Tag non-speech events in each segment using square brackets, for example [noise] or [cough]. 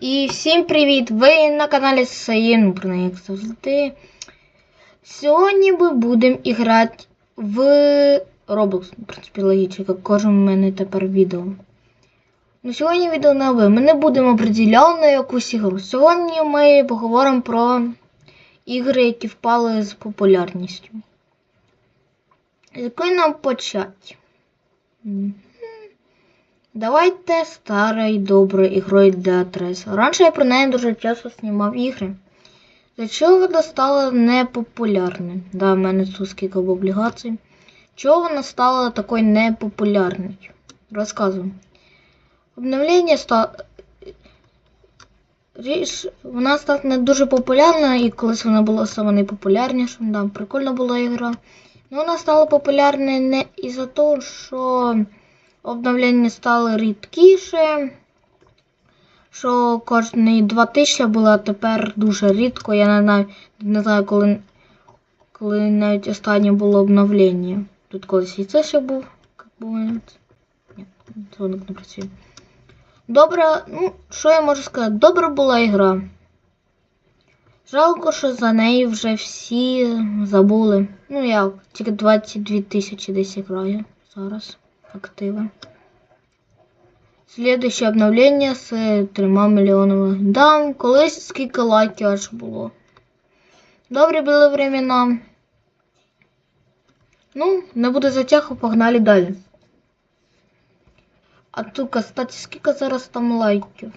І всім привіт! Ви на каналі Саїн, як завжди. Сьогодні ми будемо грати в Roblox. В принципі, логічно, як кожен в мене тепер відео. Ну, сьогодні відео не ви. Ми не будемо на якусь ігру. Сьогодні ми поговоримо про ігри, які впали з популярністю. З якої нам почати? Давайте старою доброю ігрою для Трес. Раніше я про неї дуже часто знімав ігри. Для чого вона стала непопулярною? Да, в мене тут скільки облігацій. Чого вона стала такою непопулярною? Розказую. Обновлення стало. Вона стала не дуже популярна, і колись вона була саме найпопулярніша. Да, прикольна була ігра. Ну, вона стала популярною не із-за того, що обновлення стали рідкіше. Що кожні два тижні було а тепер дуже рідко. Я не знаю, не знаю, коли, коли навіть останнє було обновлення. Тут колись і це ще був. Як було? Ні, дзвоник не працює. Добре, ну, що я можу сказати? Добра була ігра. Жалко, що за неї вже всі забули. Ну як, тільки 22 тисячі десь граю зараз. Активи. Слідуюче обновлення з 3 мільйонами. Да, колись скільки лайків аж було. Добрі були времена. Ну, не буде затягу, погнали далі. А тут, кстати, скільки зараз там лайків?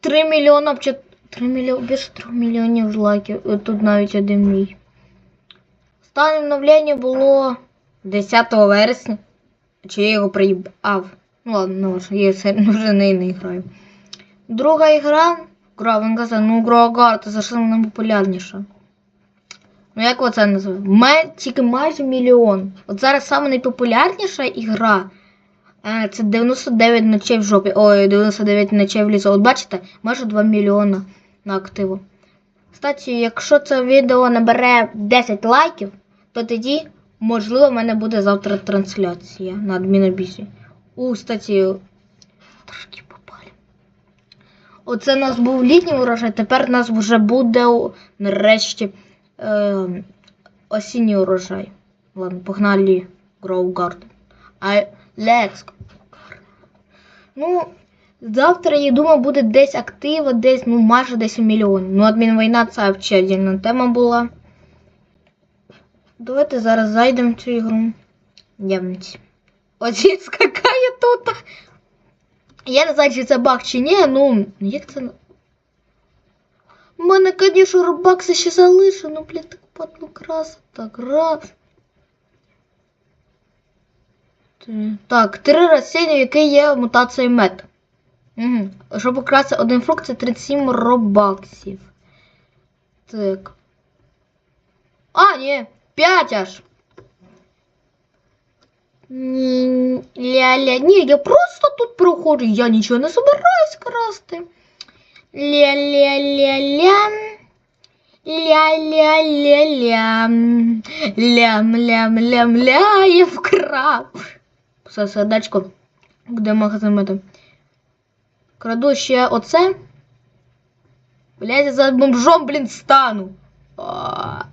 3 мільйона, 3 мільйони, більше 3 мільйонів лайків. Тут навіть один мій. Останнє обновлення було 10 вересня. Чи я його приїбав? Ну ладно, ну я вже не, не граю. Друга ігра. Гра, він ну карта, за що вона. Ну як оце називає? Ме, тільки майже мільйон. От зараз саме найпопулярніша ігра. А, це 99 ночей в жопі. Ой, 99 ночей в лісу. От бачите, майже 2 мільйона на активу. Кстати, якщо це відео набере 10 лайків, то тоді, можливо, в мене буде завтра трансляція на адмінобісі. У, кстати, трошки попали. Оце у нас був літній урожай, тепер у нас вже буде нарешті е, осінній урожай. Ладно, погнали Grow Garden. А let's go. Ну, завтра, я думаю, буде десь актива, десь, ну, майже десь мільйон. Ну, адмінвійна це взагалі тема була. Давайте зараз зайдемо в цю ігру. Явність. Ось скакає тут. Я не знаю, чи це баг чи ні, ну, як це. У мене, звісно, рубакси ще залишено, блін, так так, раз. Три. Так, три рослини, які є мутацією мед. Угу. Щоб украсти один фрукт, це 37 робаксів. Так. А, ні, 5 аж. Ні, Ля-ля, ні, я просто тут проходжу, я нічого не собираюсь красти. Ля-ля-ля-ля. Ля-ля-ля-ля. Лям-лям-лям-ля, я вкрав. Все, сердечко. Де магазин мета? Краду ще оце. Блядь, я за бомжом, блін, стану. А.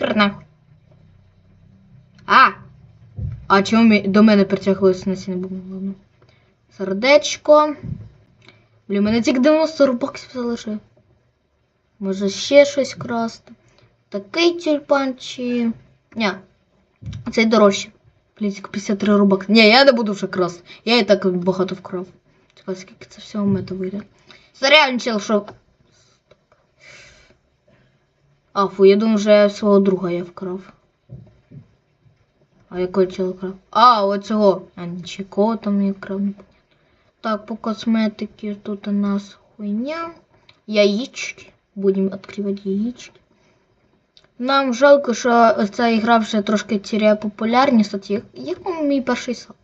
Ні, нахуй. А! А чому до мене притяглося на сіні Ладно. Сердечко. Блін, мене тільки 90 рубаксів залишив. Може ще щось красти. Такий тюльпан чи. Ня. Цей дорожче. Блін, тільки 53 рубакси. Ні, я не буду вже красти. Я і так багато вкрав. Чекай, скільки це всього мета вийде. Зарянчил, що. А, фу, я думаю, вже свого друга я вкрав. А якого тіло крав? А, оцього. А нічого там я крав. Так, по косметике тут у нас хуйня. Яички. Будемо відкривати яички. Нам жалко, що ця ігра вже трошки тіряє популярність. Як, як вам мій перший сад?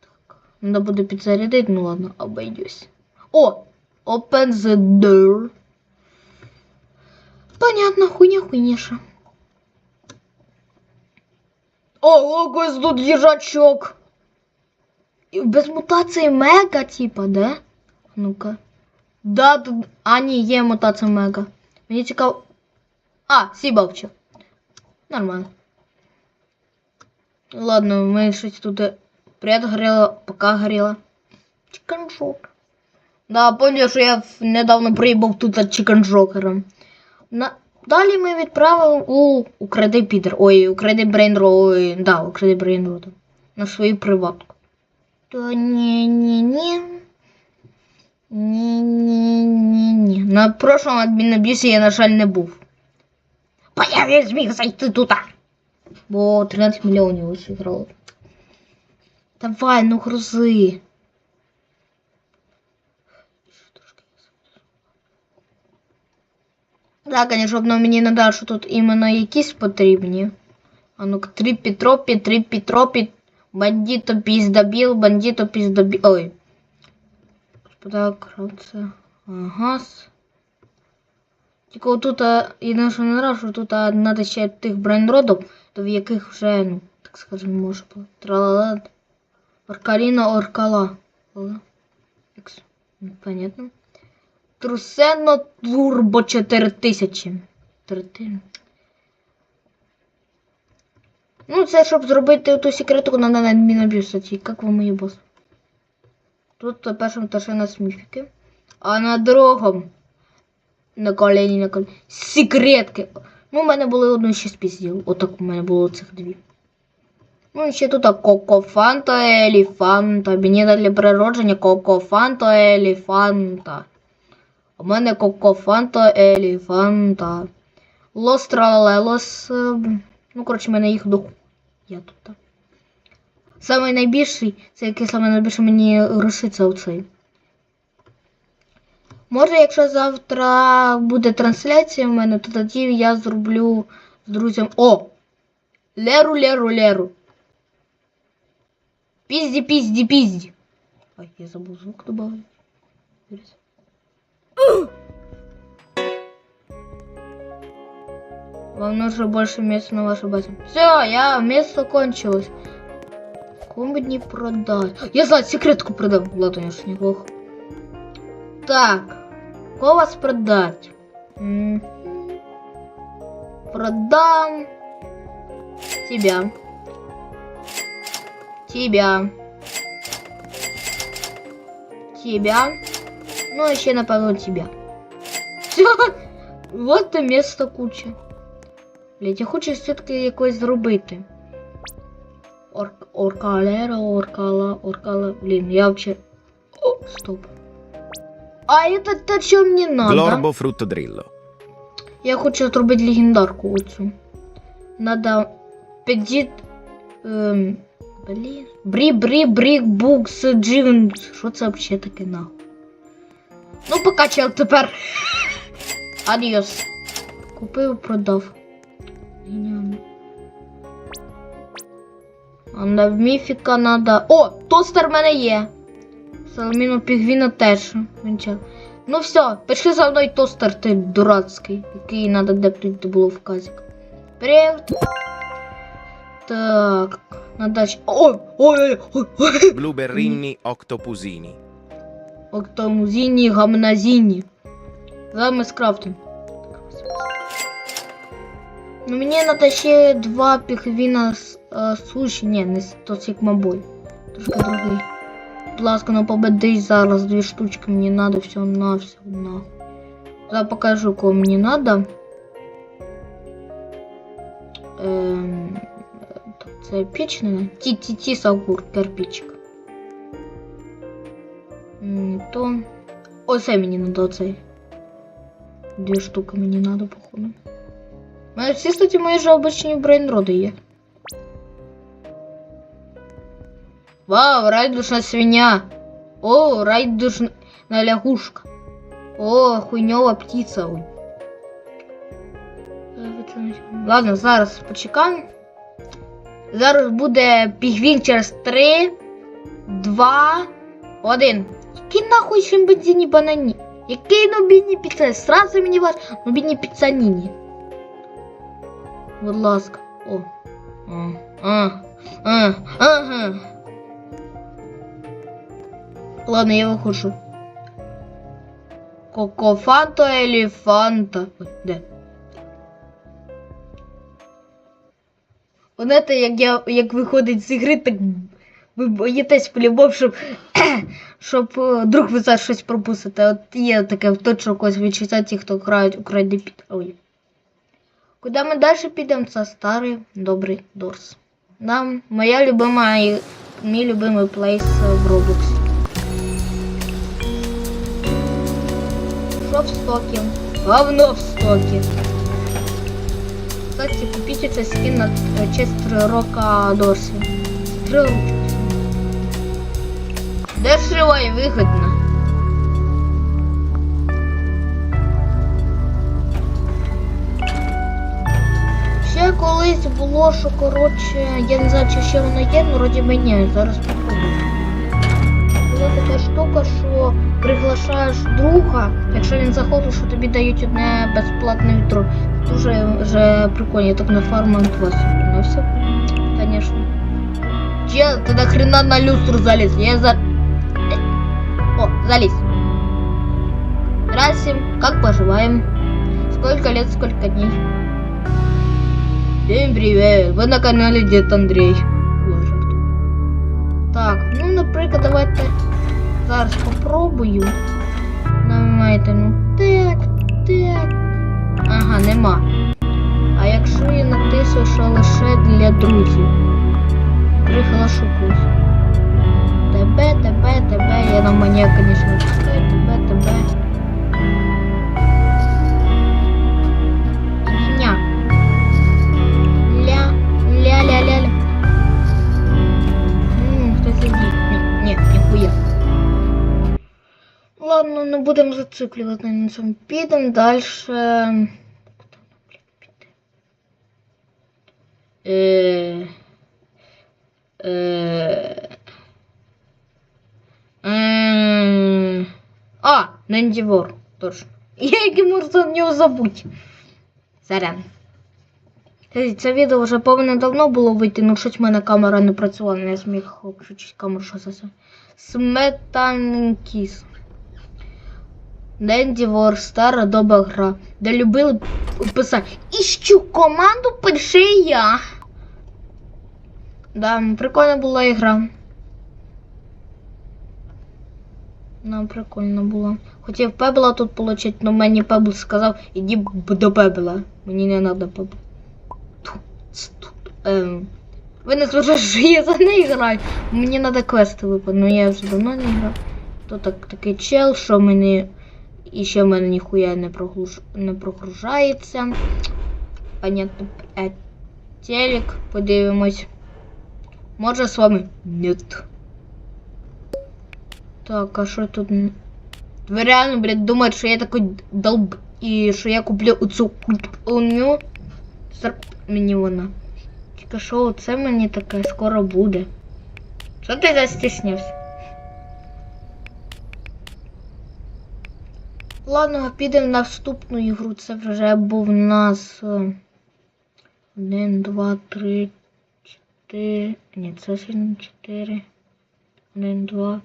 Так. Надо буде підзарядити, ну ладно, обойдусь. О! Open the door. Понятно, хуйня хуйніша. О, ось тут їжачок. Без мутації мега, типа, да? Ну-ка. Да, тут. А, ні, є мутація мега. Мені цікаво. А, сібавче. Нормально. Ладно, ми щось тут е, привет горіло, пока горіло. Чикеншок. Да, пам'ятаю, що я недавно приїбав тут чикеншокером. На... Далі ми відправили у укради Підер. Ой, укради Брейнро. Ой, да, укради Брейнро. На свою приватку. То ні-ні-ні. Ні-ні-ні-ні. На прошлому адмінобісі я, на жаль, не був. Бо я не зміг зайти туди. Бо 13 мільйонів ось грало. Давай, ну грузи. Так, конечно, но мені дали, що тут іменно якісь потрібні. А ну тріпі тропі, тріпі тропі, бандито піздобіл, бандито піздобіл. Ой. Господа, кравце. Ага. Тільки отут, єдине, що не нравится, що тут надо ще тих то в яких вже, ну, так скажемо, може бути. Тралала. Оркаліна Оркала. Ну, Понятно. Трусено Турбо 4000. Ну, це щоб зробити ту секретку на на адмінобюсаті. Як вам її бос? Тут на першому ташина сміфіки. А на другому на колені, на колені. Секретки. Ну, у мене були одну ще спізділ. Отак у мене було цих дві. Ну, ще тут Кокофанта, Еліфанта. Мені для природження Кокофанта, Еліфанта. У мене Кокофанта, Еліфанта. Лос Тралелос. ем, Ну, коротше, в мене їх до. Я тут. так. Самий найбільший, це який саме найбільше мені це оцей. Може, якщо завтра буде трансляція в мене, то тоді я зроблю з друзям. О! Леру, Леру, Леру. Пізді, пізді, пізді. Ой, я забув звук добавить. Вам нужно больше места на вашей базе. Все, я место кончилось. Кому не продать? Я знаю, секретку продам. Ладно, я ж неплохо. Так, кого вас продать? М, Продам тебя. Тебя. Тебя. Ну, еще напомню тебя. Все. [laughs] Вот то место куча. Блять, я хочу все-таки якось зробити. Орк, оркалера, оркала, оркала. Блін, я вообще. О, стоп. А это то, що мені надо. Glorbo fruttodrillo. Я хочу зробити легендарку оцю. Надо підіт. Ем, блін. Брі, брі, брік, букс, джин. Що це взагалі таке нахуй? Ну, покачав тепер. Адіос. Купив, продав. А на міфіка надо. О, тостер в мене є. Саламіну пігвіна теж. Ну все, пішли за мною тостер ти дурацький, який надо депнути було в казик. Привет. Так, надо... ще- Ой, ой, ой. Blueberrini octopusini. Октомузіні, гамназіні. Зараз ми скрафтим. Ну мені надо ще два піхвіна з е, суші. Ні, не с- то сікмабой. Трошки другий. Будь ласка, ну победись зараз. Дві штучки мені надо, все на все на. Зараз покажу, кого мені надо. Ем, так, це пічне. Ті-ті-ті сагур, кирпичик. То. Оце мені надо оцей. Дві штуки мені надо, походу. У мене всі, кстати, мої же обичні брейнроди є. Вау, райдушна свиня. О, райдушна лягушка. О, хуйньова птиця. Ладно, зараз почекаємо. Зараз буде пігвін через 3, 2, 1. Який нахуй ще бензині банані? Який нобільні піца? Сразу мені ваш нобільні піцаніні. Будь ласка. О. А, а, а, ага. Ладно, я виходжу. Кокофанто еліфанта. Де? Знаєте, як я як виходить з ігри, так ви боїтесь по-любому, щоб, [clears throat] щоб е, друг ви зараз щось пропустите. От є таке точно когось відчуття ті, хто грають у Pit. Ой. Куди ми далі підемо? Це старий добрий Дорс. Нам моя любима і мій любимий плейс в Роблоксі. Що в стокі? Говно в стокі. Кстати, купите цей скин на э, честь рока Дорсі. Три Дешево і вигідно. Ще колись було, що коротше, я не знаю, чи ще воно є, ну вроді міняють, зараз попробую. Була така штука, що приглашаєш друга, якщо він заходить, що тобі дають одне безплатне відро. Дуже вже прикольно, я так на фарму вас все, Конечно. Че, ты нахрена на люстру залез? Я за... О, залез. Здравствуйте, как поживаем? Сколько лет, сколько дней? Всем привет! Ви на каналі Дед Андрей. Так, ну, наприклад, давайте зараз попробую. Нажимаєте, ну так, так. Ага, нема. А якщо я натисну, що лише для друзів? Приглашу когось. тебе, тебе, тебе. Я на мне, конечно, пускаю. Тебе, тебе. Ня. Ля. Ля-ля-ля-ля. Ммм, кто следит? Нет, нет, нихуя. Ладно, ну будем зацикливать на этом. Дальше. Э, э, А, Нендівор, точно. [laughs] Я як можу за нього забути. Сорян. Це, відео вже повинно давно було вийти, ну щось в мене камера не працювала, не зміг включити камеру, що це. Сметанкіс. Нендівор, стара доба гра, де любили писати. Іщу команду пише я. Да, прикольна була ігра. Нам прикольно було. Хотів Пебла тут получить, но мені Пебл сказав, іди до Пебла. Мені не треба Пебл. Ем. Ви не зважаєте, що я за неї граю. Мені треба квести випадати, ну я вже давно не грав. То так, такий чел, що мені. І ще в мене ніхуя не, прогруж... не прогружається. Понятно. Е, телек, подивимось. Може з вами? Нет. Так, а що тут? Ви реально, блядь, думаєте, що я такой долб... І що я куплю оцю культурню? Зар... Мені вона. Тільки що оце мені таке скоро буде. Що ти застіснявся? Ладно, підемо на вступну ігру. Це вже був у нас. е, Один, два, три, чотири. Ні, це сьогодні чотири. Один, два,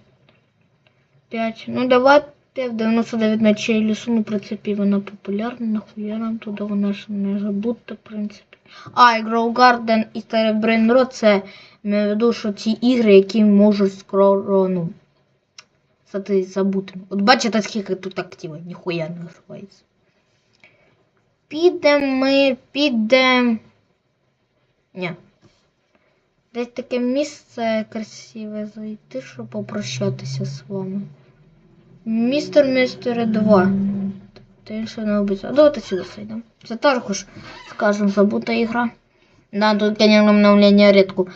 п'ять. Ну давайте в 99 ночей лісу, ну, принципі, вона популярна, нахуя нам туди вона ж не забудьте, в принципі. А, і Grow Garden і Brain Rot, це маю в виду, що ці ігри, які можуть скоро, ну, стати забутими. От бачите, скільки тут активів, ніхуя не називається. Підемо ми, підемо. Ні. Десь таке місце красиве зайти, щоб попрощатися з вами. Містер Містер 2. Ти що не обіцяв. Давайте сюди зайдемо. Це також, скажем, забута ігра. Да, тут, обновлення рідко.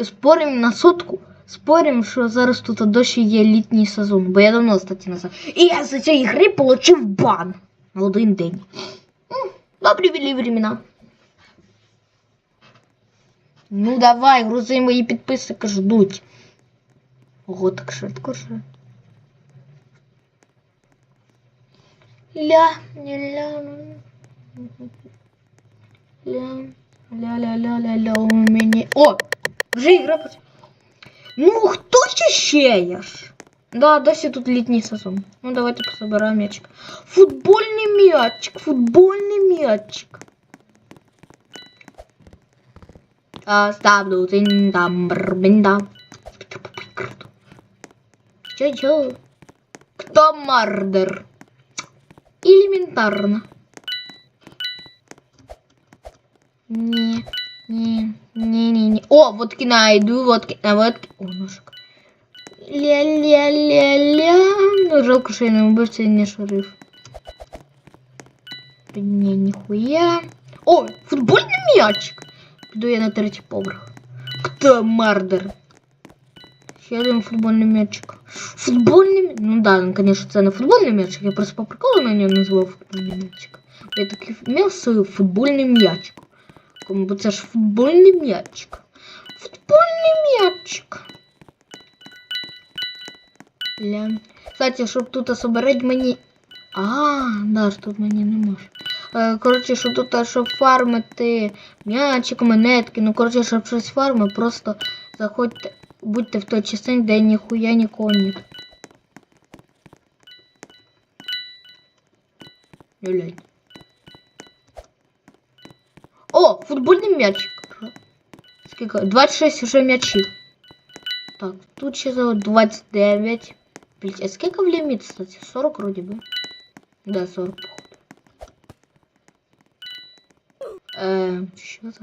Спорим на сотку. Спорим, що зараз тут дощ є літній сезон, бо я давно, кстати, назад. І я за цієї гри получив бан на один день. Добрі білі времена. Ну давай, грузы мои підписники ждут. Ого, так швидко вже. Ля, ну. ля, ля, ля-ля-ля-ля-ля у меня. О! Вже игра. Ну кто ще є ж? Да, все тут летний сезон. Ну давайте пособираємо м'ячик. Футбольный м'ячик, футбольный м'ячик. А, ставлю тин там брбинда. Чо-чо. Кто мардер? Элементарно. Не, не, не, не, не. О, водки найду, водки, а водки. О, ножик. Ля-ля-ля-ля. Ну, жалко, що я не убивця і не шериф. Не, ніхуя. О, футбольний м'ячик. Піду я на третій поверх. Хто мардер? Ще один футбольний м'ячик. Футбольний м'ячик? Ну да, ну, конечно, це не футбольний м'ячик. Я просто по приколу на нього назвав футбольний м'ячик. Я такий мав свою футбольний м'ячик. Кому бо це ж футбольний м'ячик. Футбольний м'ячик. Ля. Кстати, щоб тут собирати мені. А, да, ж тут мені не може. Е, Коротше, щоб тут щоб фармити м'ячик, монетки, ну коротше, щоб щось фарми, просто заходьте, будьте в той частині, де ніхуя нікого нет. Блять. О, футбольний м'ячик. Скільки? 26 уже м'ячів. Так, тут ще за 29. Блять, а скільки в ліміт, кстати? 40 вроде бы. Да, 40, походу. Э, що за?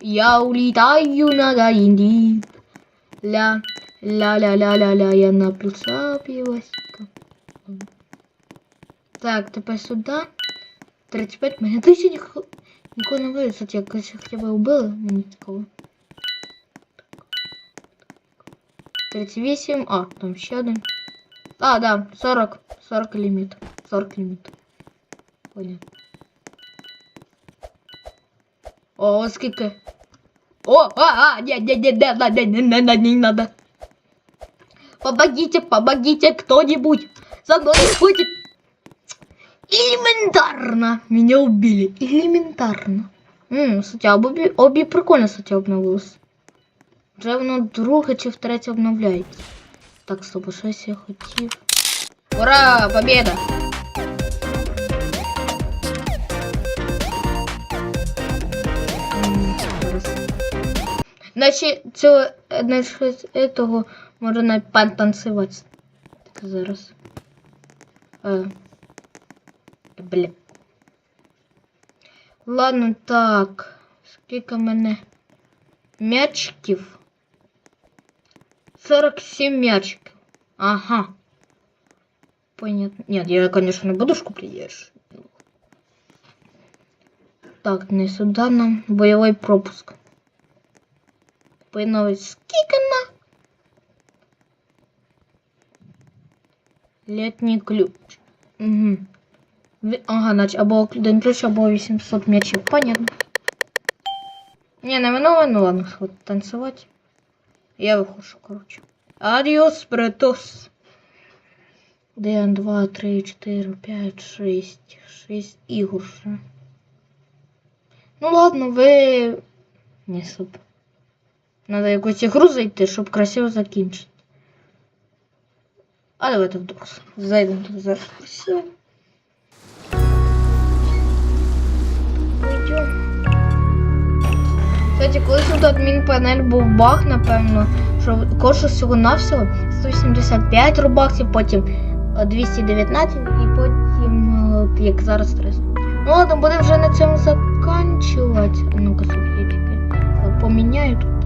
Я улітаю на Гаїнді. Ля, ля, ля, ля, ля, ля, я на плюса півасика. Так, тепер сюди. 35 мене тисяч ніхто нікого не вирішить, якось хоча б убили, мені цікаво. 38, а, там ще один. А, да, 40, 40 ліміт. 40 ліміт. Понятно. О, скільки. О, а, а, не, не, не, не, не, не, не, не, не надо. Помогите, помогите кто-нибудь. За мной ходит. Элементарно. Меня убили. Элементарно. Ммм, кстати, обі, обі прикольно, кстати, обновилось. Вже воно друге чи втретє обновляється. Так, стоп, щось я хотів. Ура! Победа! Наче цього значить, этого можна навіть пантанцювати. Так, зараз. Е. Бля. Ладно, так. Скільки в мене м'ячиків? 47 м'ячиків. Ага. Понятно. Нет, я, конечно, не буду шкуплять. Так, не сюда нам бойовий пропуск. Поновить скільки на? Літній ключ. Ага, значить, або один ключ, або 800 м'ячів. Понятно. Не, не минуло, ну ладно, вот танцевать. Я выхожу, короче. Адиос, братос. Один, два, три, чотири, п'ять, шість. Шість ігор. Ну ладно, ви... Не суп. Надо якусь ігру зайти, щоб красиво закінчити. А давайте в докс. Зайдемо тут зараз. Пойдем. Кстати, колись тут адмінпанель був баг, напевно, що коштує всього-навсього 185 рубаксів, потім е, 219 і потім, е, як зараз 300. Ну ладно, будемо вже на цьому заканчувати. Ну-ка, суб'єтики. Поміняю тут.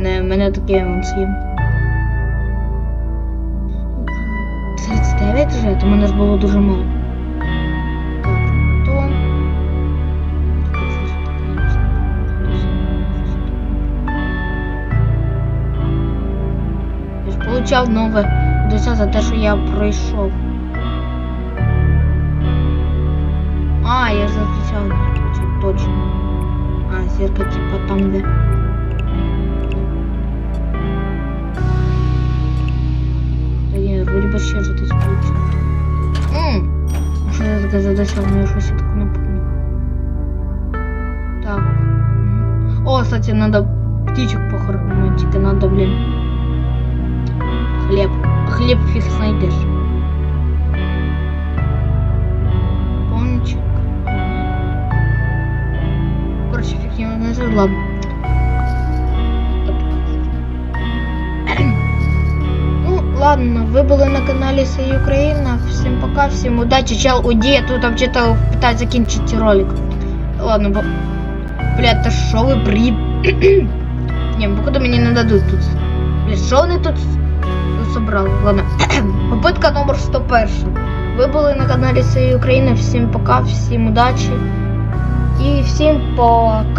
Не, мене таке вон з'їм. 39 вже, то мене ж було дуже мало. Получав нове досяг за те, що я пройшов. А, я зустрічав точно, точно. А, зірка типа там, де. Да я вроде бы сейчас вот эти плюсы. Ммм. Уже я такая задача, у меня уже все такое напомню. Так. О, кстати, надо птичек похоронить. Это надо, блин. Хлеб. Хлеб фиг найдешь. Помничек. Короче, фиг не найдешь, ладно. Каналі Сей Україна. Всім пока, всім удачі, чел, уйди, я тут читав, питаю закінчити ролик. Ладно, бо... Блядь, та що ви при... Не, походу мені не дадуть тут. Блядь, що вони тут собрали? Ладно. [clears throat] Попитка номер 101. Ви були на каналі Сей Україна. Всім пока, всім удачі. І всім пока.